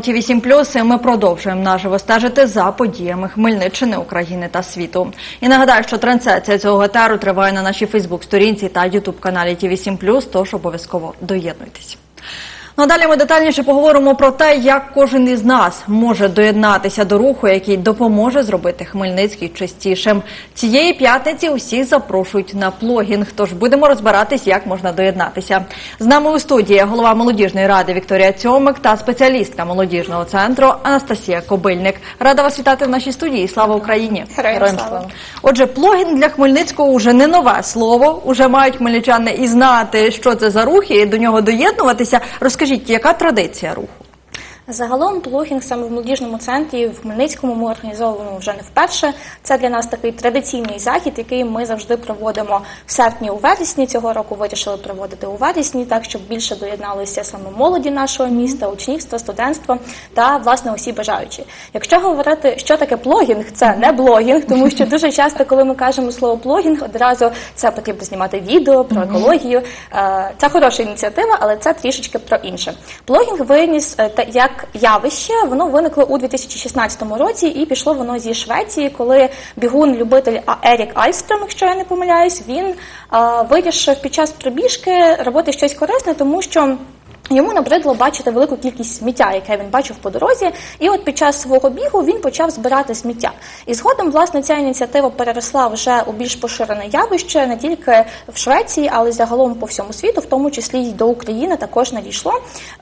каналу ТВ 7 і ми продовжуємо наживо стежити за подіями Хмельниччини, України та світу. І нагадаю, що трансляція цього етеру триває на нашій Фейсбук-сторінці та Ютуб-каналі ТВ 7 тож обов'язково доєднуйтесь. Ну а далі ми детальніше поговоримо про те, як кожен із нас може доєднатися до руху, який допоможе зробити Хмельницький чистішим. Цієї п'ятниці усіх запрошують на плогінг. Тож будемо розбиратись, як можна доєднатися. З нами у студії голова молодіжної ради Вікторія Цьомик та спеціалістка молодіжного центру Анастасія Кобильник. Рада вас вітати в нашій студії. Слава Україні! Героям слава. Отже, плогін для Хмельницького вже не нове слово. Уже мають хмельничани і знати, що це за рух, і до нього доєднуватися. Розкажіть, яка традиція руху? Загалом плогінг саме в молодіжному центрі в Хмельницькому ми організовуємо вже не вперше. Це для нас такий традиційний захід, який ми завжди проводимо в серпні у вересні. Цього року вирішили проводити у вересні, так щоб більше доєдналися саме молоді нашого міста, учнівства, студентства та власне усі бажаючі. Якщо говорити, що таке плогінг, це не блогінг, тому що дуже часто, коли ми кажемо слово плогінг, одразу це потрібно знімати відео про екологію. Е, Це хороша ініціатива, але це трішечки про інше. Плогінг виніс е, та- як явище, воно виникло у 2016 році і пішло воно зі Швеції, коли бігун-любитель Ерік Альстром, якщо я не помиляюсь, він вирішив під час пробіжки робити щось корисне, тому що. Йому набридло бачити велику кількість сміття, яке він бачив по дорозі, і от під час свого бігу він почав збирати сміття. І згодом, власне, ця ініціатива переросла вже у більш поширене явище не тільки в Швеції, але й загалом по всьому світу, в тому числі й до України також надійшло.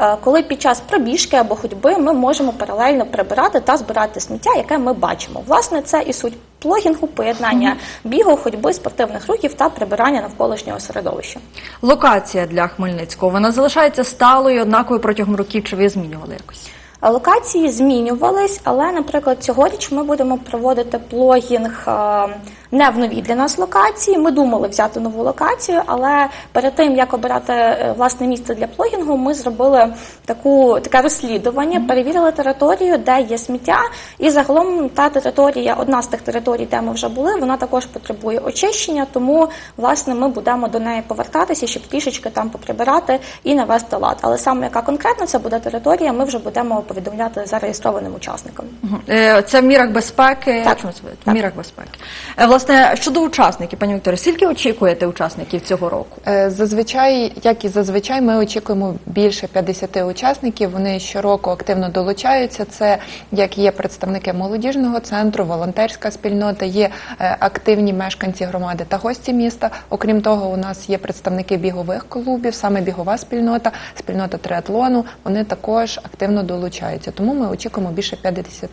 е, Коли під час пробіжки або ходьби ми можемо паралельно прибирати та збирати сміття, яке ми бачимо. Власне, це і суть плогінгу, поєднання бігу, ходьби, спортивних рухів та прибирання навколишнього середовища. Локація для Хмельницького вона залишається сталою, однаковою протягом років, чи ви змінювали якось? Локації змінювались, але, наприклад, цьогоріч ми будемо проводити плогінг е, не в новій для нас локації. Ми думали взяти нову локацію, але перед тим як обирати е, власне місце для плогінгу, ми зробили таку таке розслідування, перевірили територію, де є сміття, і загалом та територія, одна з тих територій, де ми вже були, вона також потребує очищення. Тому власне ми будемо до неї повертатися, щоб трішечки там поприбирати і навести лад. Але саме яка конкретно це буде територія, ми вже будемо повідомляти зареєстрованим учасникам. Е, Це в мірах безпеки. Так. Чому це в мірах безпеки? Е, Власне, щодо учасників, пані Вікторія, скільки очікуєте учасників цього року? Е, Зазвичай, як і зазвичай, ми очікуємо більше 50 учасників. Вони щороку активно долучаються. Це як є представники молодіжного центру, волонтерська спільнота, є активні мешканці громади та гості міста. Окрім того, у нас є представники бігових клубів, саме бігова спільнота, спільнота триатлону. Вони також активно долучаються. Тому ми очікуємо більше 50.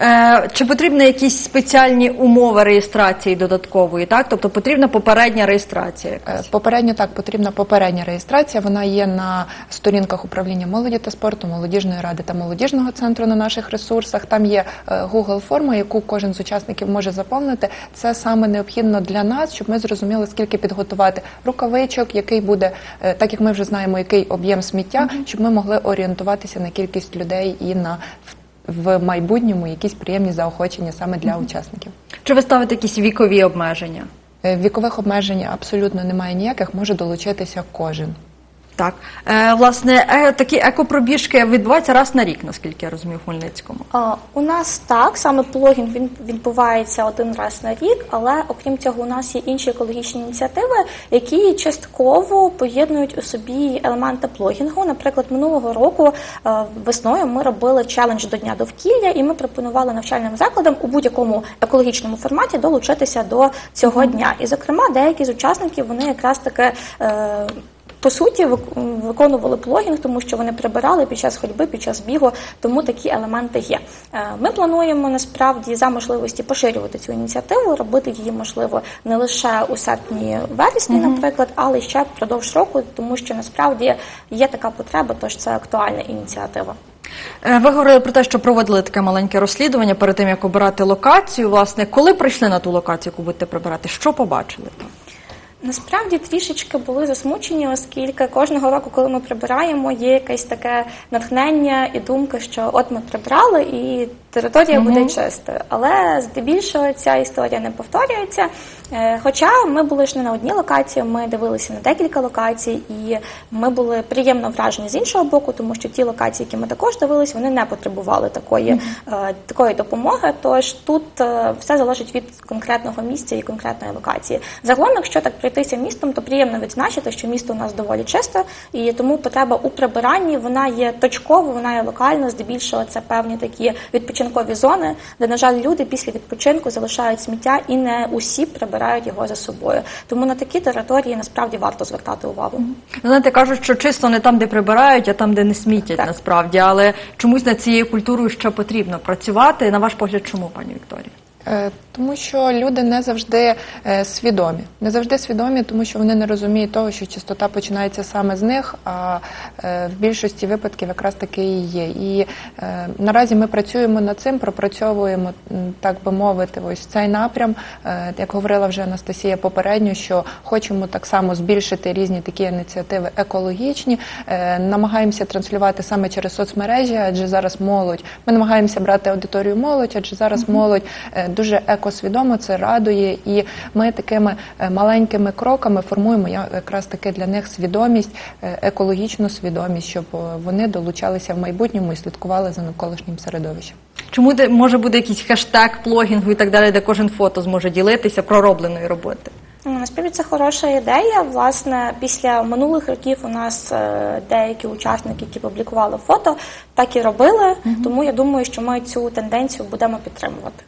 Е, Чи потрібні якісь спеціальні умови реєстрації додаткової? Так, тобто потрібна попередня реєстрація. Е, якась? Попередньо так потрібна попередня реєстрація. Вона є на сторінках управління молоді та спорту, молодіжної ради та молодіжного центру на наших ресурсах. Там є е, Google форма, яку кожен з учасників може заповнити. Це саме необхідно для нас, щоб ми зрозуміли, скільки підготувати рукавичок, який буде, так як ми вже знаємо, який об'єм сміття, щоб ми могли орієнтуватися на кількість людей і на в- майбутньому якісь приємні заохочення саме для учасників. Чи ви ставите якісь вікові обмеження? Е, Вікових обмежень абсолютно немає ніяких, може долучитися кожен. Так, е, власне, е, такі екопробіжки відбуваються раз на рік, наскільки я розумію, в Хмельницькому. А, У нас так, саме плогінг він відбувається один раз на рік, але окрім цього, у нас є інші екологічні ініціативи, які частково поєднують у собі елементи плогінгу. Наприклад, минулого року е, весною ми робили челендж до дня довкілля, і ми пропонували навчальним закладам у будь-якому екологічному форматі долучитися до цього дня. І, зокрема, деякі з учасників вони якраз таки. е, по суті, вик- виконували плогінг, тому що вони прибирали під час ходьби, під час бігу, тому такі елементи є. Е, Ми плануємо насправді за можливості поширювати цю ініціативу, робити її можливо не лише у серпні, вересні, наприклад, але ще впродовж року, тому що насправді є така потреба, тож це актуальна ініціатива. Е, Ви говорили про те, що проводили таке маленьке розслідування перед тим, як обирати локацію. Власне, коли прийшли на ту локацію, яку будете прибирати, що побачили там? Насправді трішечки були засмучені, оскільки кожного року, коли ми прибираємо, є якесь таке натхнення і думка, що от ми прибрали, і територія буде чистою. Але здебільшого ця історія не повторюється. Е, Хоча ми були ж не на одній локації, ми дивилися на декілька локацій, і ми були приємно вражені з іншого боку, тому що ті локації, які ми також дивилися, вони не потребували такої, е, такої допомоги. Тож тут е, все залежить від конкретного місця і конкретної локації. Загалом, якщо так пройтися містом, то приємно відзначити, що місто у нас доволі чисте, і тому потреба у прибиранні вона є точково, вона є локальна. Здебільшого це певні такі відпочинкові зони, де, на жаль, люди після відпочинку залишають сміття і не усі прибирають його за собою. Тому на такі території насправді варто звертати увагу. Знаєте, кажуть, що чисто не там, де прибирають, а там, де не смітять Так. насправді. Але чомусь над цією культурою ще потрібно працювати. На ваш погляд, чому, пані Вікторія? Тому що люди не завжди е, свідомі, не завжди свідомі, тому що вони не розуміють того, що чистота починається саме з них, а е, в більшості випадків якраз таки і є. І е, наразі ми працюємо над цим, пропрацьовуємо, так би мовити, ось цей напрям. Як говорила вже Анастасія попередньо, що хочемо так само збільшити різні такі ініціативи екологічні, намагаємося транслювати саме через соцмережі, адже зараз молодь. Ми намагаємося брати аудиторію молодь, адже зараз молодь е, дуже екосвідомо, це радує, і ми такими е, маленькими кроками формуємо я- якраз таки для них свідомість, е, екологічну свідомість, щоб е, вони долучалися в майбутньому і слідкували за навколишнім середовищем. Чому де може буде якийсь хештег плогінгу і так далі, де кожен фото зможе ділитися проробленої роботи? Ну, Насправді це хороша ідея. Власне, після минулих років у нас деякі учасники, які публікували фото, так і робили. Тому я думаю, що ми цю тенденцію будемо підтримувати.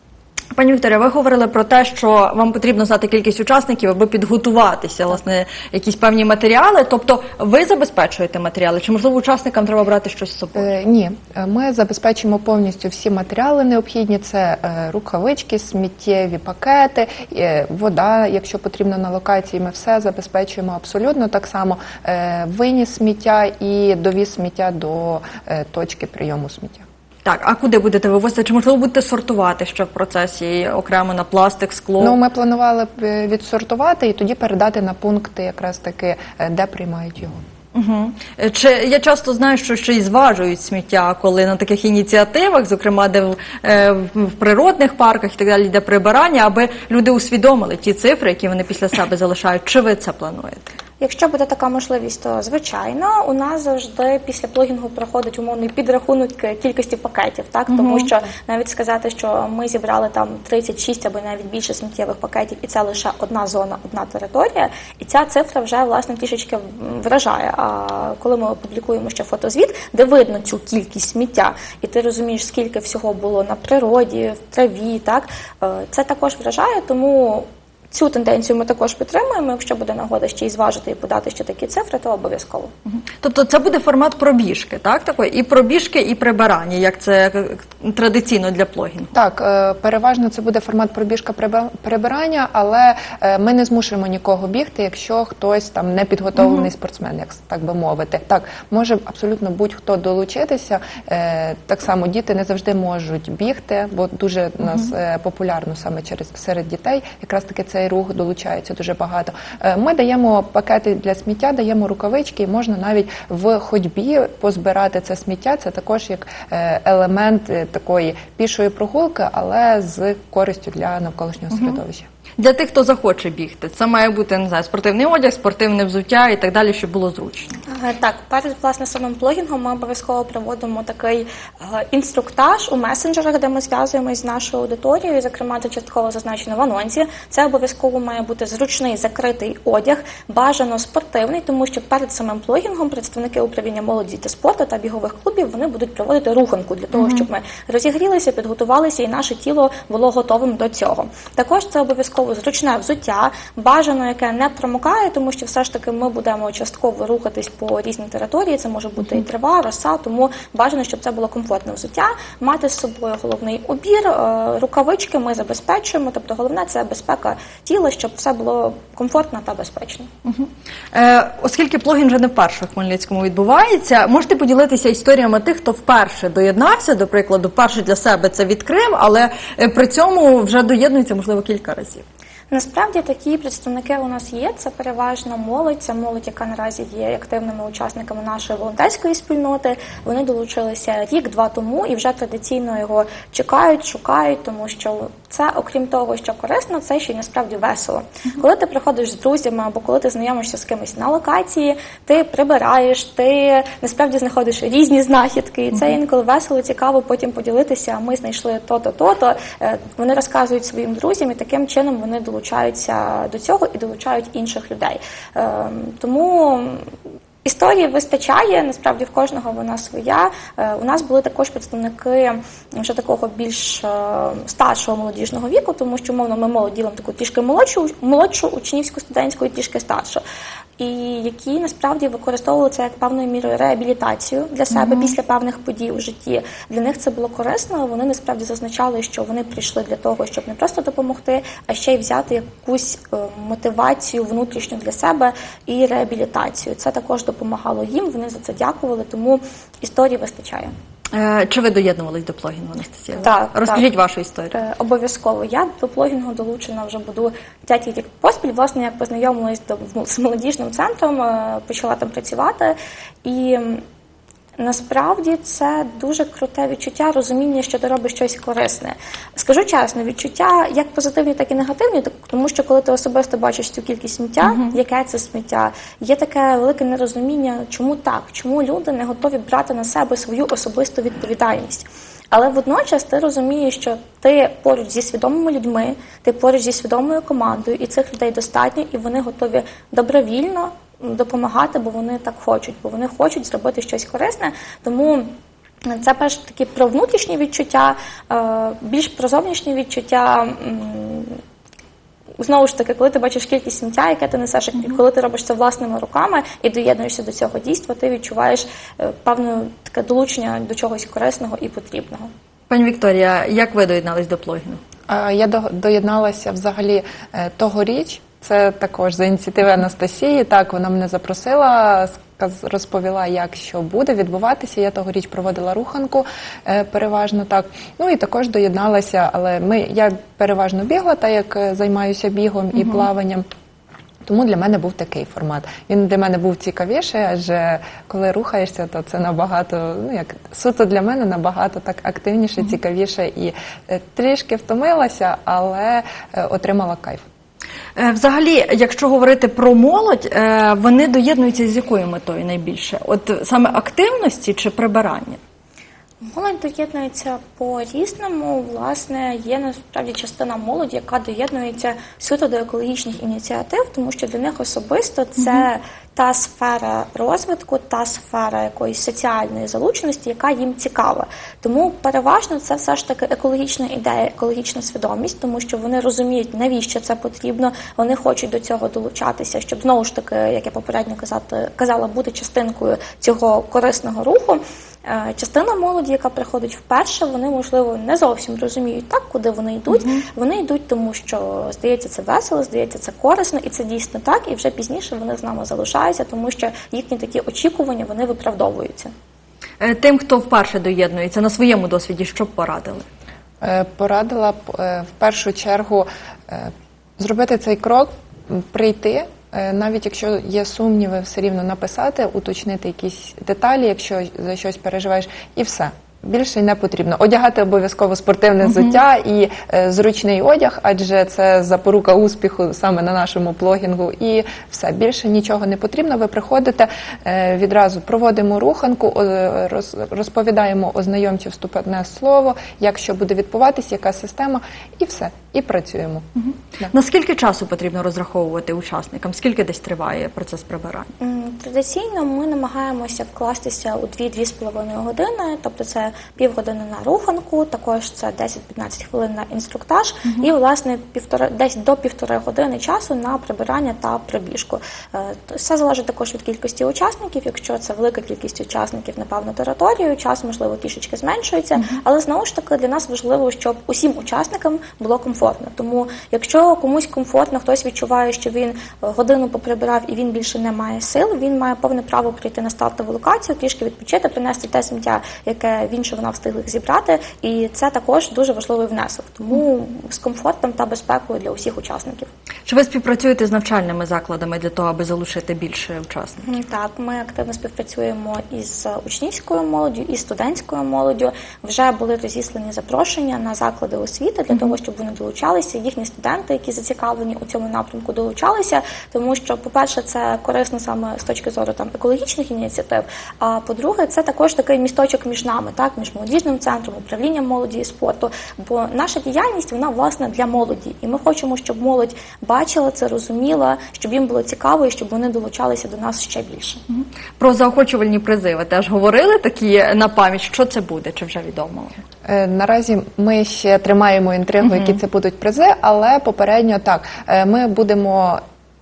Пані Вікторія, ви говорили про те, що вам потрібно знати кількість учасників, аби підготуватися, власне, якісь певні матеріали. Тобто, ви забезпечуєте матеріали, чи можливо учасникам треба брати щось з собою? Е, ні, Е, ми забезпечимо повністю всі матеріали необхідні. Це е, рукавички, сміттєві пакети, е, вода, якщо потрібно на локації. Ми все забезпечуємо абсолютно так само. Е, виніс сміття і довіз сміття до е, точки прийому сміття. Так, а куди будете вивозити? Чи можливо будете сортувати ще в процесі окремо на пластик, скло? Ну, ми планували б, е, відсортувати і тоді передати на пункти, якраз таки, е, де приймають його. Угу. Чи я часто знаю, що ще й зважують сміття, коли на таких ініціативах, зокрема, де в, е, в природних парках і так далі, йде прибирання, аби люди усвідомили ті цифри, які вони після себе залишають. Чи ви це плануєте? Якщо буде така можливість, то звичайно у нас завжди після плогінгу проходить умовний підрахунок кількості пакетів, так тому що навіть сказати, що ми зібрали там 36 або навіть більше сміттєвих пакетів, і це лише одна зона, одна територія, і ця цифра вже власне трішечки вражає. А коли ми публікуємо ще фотозвіт, де видно цю кількість сміття, і ти розумієш, скільки всього було на природі, в траві, так е, це також вражає, тому. Цю тенденцію ми також підтримуємо. Якщо буде нагода ще й зважити і подати ще такі цифри, то обов'язково. Тобто це буде формат пробіжки, так? Такої? І пробіжки, і прибирання, як це е, традиційно для плогінгу. Так, е, переважно це буде формат пробіжка прибирання, але е, ми не змушуємо нікого бігти, якщо хтось там не підготовлений спортсмен, як так би мовити. Так, може абсолютно будь-хто долучитися. Е, Так само діти не завжди можуть бігти, бо дуже у нас е, популярно саме через серед дітей. Якраз таки цей рух долучається дуже багато. Е, Ми даємо пакети для сміття, даємо рукавички, і можна навіть в ходьбі позбирати це сміття. Це також як е, елемент е, такої пішої прогулки, але з користю для навколишнього середовища. Для тих, хто захоче бігти, це має бути не знаю, спортивний одяг, спортивне взуття і так далі, щоб було зручно. Е, Так, перед власне самим блогінгом ми обов'язково проводимо такий е, інструктаж у месенджерах, де ми зв'язуємось з нашою аудиторією. Зокрема, це частково зазначено в анонсі. Це обов'язково має бути зручний закритий одяг, бажано спортивний, тому що перед самим блогінгом представники управління молоді та спорту та бігових клубів вони будуть проводити руханку для того, щоб ми розігрілися, підготувалися, і наше тіло було готовим до цього. Також це обов'язково зручне взуття, бажано, яке не промокає, тому що все ж таки ми будемо частково рухатись по різній території. Це може бути і трава, роса, тому бажано, щоб це було комфортне взуття. Мати з собою головний убір, е, рукавички ми забезпечуємо. Тобто, головне це безпека тіла, щоб все було комфортно та безпечно. Е, оскільки плогін вже не вперше в Хмельницькому відбувається, можете поділитися історіями тих, хто вперше доєднався, до прикладу, перше для себе це відкрив, але е, при цьому вже доєднується, можливо, кілька разів. Насправді такі представники у нас є. Це переважно молодь. Це молодь, яка наразі є активними учасниками нашої волонтерської спільноти. Вони долучилися рік-два тому і вже традиційно його чекають, шукають, тому що це, окрім того, що корисно, це ще й насправді весело. Коли ти приходиш з друзями або коли ти знайомишся з кимось на локації, ти прибираєш, ти насправді знаходиш різні знахідки, і це інколи весело, цікаво потім поділитися. Ми знайшли то-то, то-то. Е, Вони розказують своїм друзям, і таким чином вони долучаються до цього і долучають інших людей. Е, Тому Історії вистачає, насправді в кожного вона своя. Е, У нас були також представники вже такого більш е, старшого молодіжного віку, тому що мовно ми молодь таку трішки молодшу, молодшу учнівську студентську і трішки старшу. І які насправді використовували це як певною мірою реабілітацію для себе після певних подій у житті. Для них це було корисно. Вони насправді зазначали, що вони прийшли для того, щоб не просто допомогти, а ще й взяти якусь е, мотивацію внутрішню для себе і реабілітацію. Це також допомагало їм. Вони за це дякували, тому історії вистачає. Е, Чи ви доєднувались до плогінгу, Анастасія? Так, Розкажіть так. вашу історію. Е, Обов'язково я до плогінгу долучена вже буду п'ять рік поспіль. Власне, як познайомилась до з молодіжним центром, е, почала там працювати і. Насправді це дуже круте відчуття, розуміння, що ти робиш щось корисне. Скажу чесно, відчуття як позитивні, так і негативні, тому що коли ти особисто бачиш цю кількість сміття, яке це сміття, є таке велике нерозуміння, чому так, чому люди не готові брати на себе свою особисту відповідальність. Але водночас ти розумієш, що ти поруч зі свідомими людьми, ти поруч зі свідомою командою, і цих людей достатньо, і вони готові добровільно допомагати, бо вони так хочуть, бо вони хочуть зробити щось корисне. Тому це перш таки про внутрішні відчуття, е, більш про зовнішні відчуття. Знову ж таки, коли ти бачиш кількість сміття, яке ти несеш, і коли ти робиш це власними руками і доєднуєшся до цього дійства, ти відчуваєш е, певне таке долучення до чогось корисного і потрібного. Пані Вікторія, як ви доєднались до плогінгу? Е, Я до- доєдналася взагалі е, тогоріч. Це також за ініціативи Анастасії. Так, вона мене запросила, розповіла, як що буде відбуватися. Я тогоріч проводила руханку е, переважно так. Ну і також доєдналася, але ми я переважно бігла, так як е, займаюся бігом і плаванням. Тому для мене був такий формат. Він для мене був цікавіший, адже коли рухаєшся, то це набагато, ну як суто для мене набагато так активніше, цікавіше і е, трішки втомилася, але отримала кайф. Е, Взагалі, якщо говорити про молодь, е, вони доєднуються з якою метою найбільше? От саме активності чи прибирання? Молодь доєднується по різному. Власне, є насправді частина молоді, яка доєднується суто до екологічних ініціатив, тому що для них особисто це та сфера розвитку, та сфера якоїсь соціальної залученості, яка їм цікава. Тому переважно це все ж таки екологічна ідея, екологічна свідомість, тому що вони розуміють, навіщо це потрібно. Вони хочуть до цього долучатися, щоб знову ж таки, як я попередньо казати, казала, бути частинкою цього корисного руху. Е, Частина молоді, яка приходить вперше, вони можливо не зовсім розуміють так, куди вони йдуть. Вони йдуть, тому що здається, це весело, здається, це корисно, і це дійсно так. І вже пізніше вони з нами залишаються, тому що їхні такі очікування вони виправдовуються. Е, Тим, хто вперше доєднується на своєму досвіді, що б порадили? Е, Порадила б в першу чергу зробити цей крок, прийти. Е, Навіть якщо є сумніви, все рівно написати, уточнити якісь деталі, якщо за щось переживаєш, і все. Більше й не потрібно. Одягати обов'язково спортивне взуття і е, зручний одяг, адже це запорука успіху саме на нашому плогінгу. І все більше нічого не потрібно. Ви приходите е, відразу, проводимо руханку, о, роз- розповідаємо ознайомче вступне слово, як що буде відбуватись, яка система, і все. І працюємо. Да. Наскільки часу потрібно розраховувати учасникам? Скільки десь триває процес прибирання? Традиційно ми намагаємося вкластися у 2-2,5 години, тобто це півгодини на руханку, також це 10-15 хвилин на інструктаж, і власне півтора десь до півтори години часу на прибирання та пробіжку. Е, Все залежить також від кількості учасників. Якщо це велика кількість учасників на певну територію, час можливо трішечки зменшується, але знову ж таки для нас важливо, щоб усім учасникам було комфортно. Тому, якщо комусь комфортно, хтось відчуває, що він е, годину поприбирав і він більше не має сил, він має повне право прийти на стартову локацію, трішки відпочити, принести те сміття, яке він інше вона встигла їх зібрати, і це також дуже важливий внесок. Тому з комфортом та безпекою для усіх учасників. Чи ви співпрацюєте з навчальними закладами для того, аби залучити більше учасників? Так, ми активно співпрацюємо із учнівською молоддю і студентською молоддю. Вже були розіслані запрошення на заклади освіти для того, щоб вони долучалися. Їхні студенти, які зацікавлені у цьому напрямку, долучалися, тому що, по-перше, це корисно саме з точки зору там екологічних ініціатив. А по-друге, це також такий місточок між нами, так між молодіжним центром, управлінням молоді і спорту. Бо наша діяльність вона власне для молоді, і ми хочемо, щоб молодь бачила це, розуміла, щоб їм було цікаво і щоб вони долучалися до нас ще більше. Про заохочувальні призи ви теж говорили такі на пам'ять. Що це буде? Чи вже відомо? Е, Наразі ми ще тримаємо інтригу, які це будуть призи, але попередньо так е, ми будемо.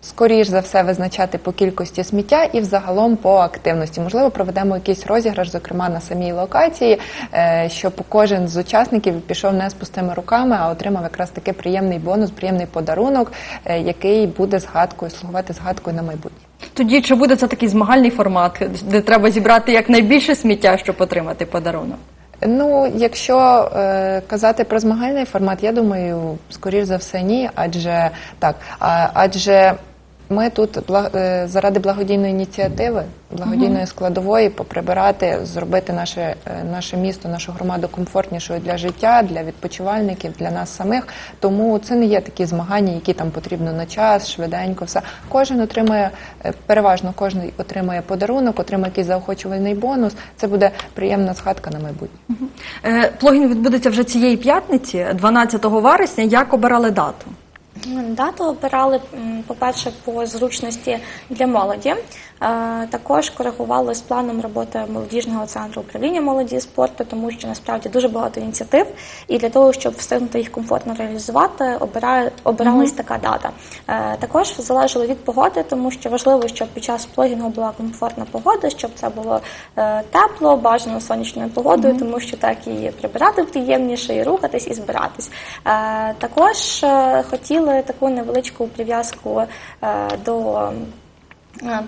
Скоріш за все визначати по кількості сміття і взагалом по активності. Можливо, проведемо якийсь розіграш, зокрема на самій локації, е, щоб кожен з учасників пішов не з пустими руками, а отримав якраз таки приємний бонус, приємний подарунок, е, який буде згадкою, слугувати згадкою на майбутнє. Тоді чи буде це такий змагальний формат, де треба зібрати якнайбільше сміття, щоб отримати подарунок? Ну, якщо е, казати про змагальний формат, я думаю, скоріш за все, ні, адже так, а, адже ми тут е, заради благодійної ініціативи, благодійної складової поприбирати, зробити наше, е, наше місто, нашу громаду комфортнішою для життя, для відпочивальників, для нас самих. Тому це не є такі змагання, які там потрібно на час, швиденько, все. Кожен отримує е, переважно, кожен отримує подарунок, отримує якийсь заохочувальний бонус. Це буде приємна згадка на майбутнє. Плогін відбудеться вже цієї п'ятниці, 12 вересня. Як обирали дату? Дату обирали, по-перше, по зручності для молоді. Також коригували з планом роботи молодіжного центру управління молоді і спорту, тому що насправді дуже багато ініціатив, і для того, щоб встигнути їх комфортно реалізувати, обирає, обиралась така дата. Е, Також залежало від погоди, тому що важливо, щоб під час плогінгу була комфортна погода, щоб це було е, тепло, бажано сонячною погодою, тому що так і прибирати приємніше, і рухатись, і збиратись. Е, Також хотіли таку невеличку прив'язку до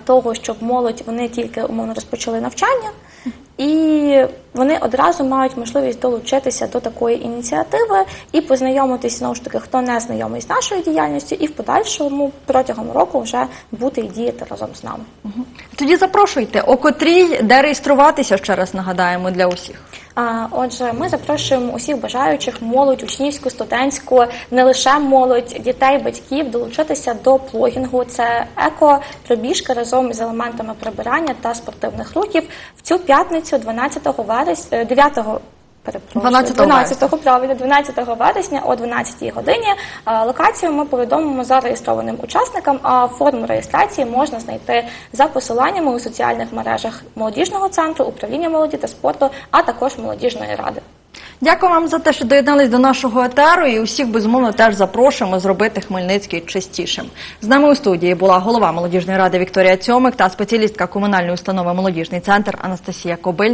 того, щоб молодь вони тільки умовно розпочали навчання, і вони одразу мають можливість долучитися до такої ініціативи і познайомитись знову ж таки, хто не знайомий з нашою діяльністю, і в подальшому протягом року вже бути і діяти разом з нами. Тоді запрошуйте, о котрій, де реєструватися, ще раз нагадаємо для усіх. Отже, ми запрошуємо усіх бажаючих молодь, учнівську, студентську, не лише молодь, дітей, батьків долучитися до плогінгу. Це еко-пробіжка разом із елементами прибирання та спортивних рухів в цю п'ятницю, 12 вересня, 9 Перепрошую, 12 12 правильно, 12 вересня о 12 годині. Е, Локацію ми повідомимо зареєстрованим учасникам, а форму реєстрації можна знайти за посиланнями у соціальних мережах молодіжного центру, управління молоді та спорту, а також молодіжної ради. Дякую вам за те, що доєднались до нашого етеру, і усіх безумовно теж запрошуємо зробити Хмельницький чистішим. З нами у студії була голова молодіжної ради Вікторія Цьомик та спеціалістка комунальної установи Молодіжний центр Анастасія Кобильник.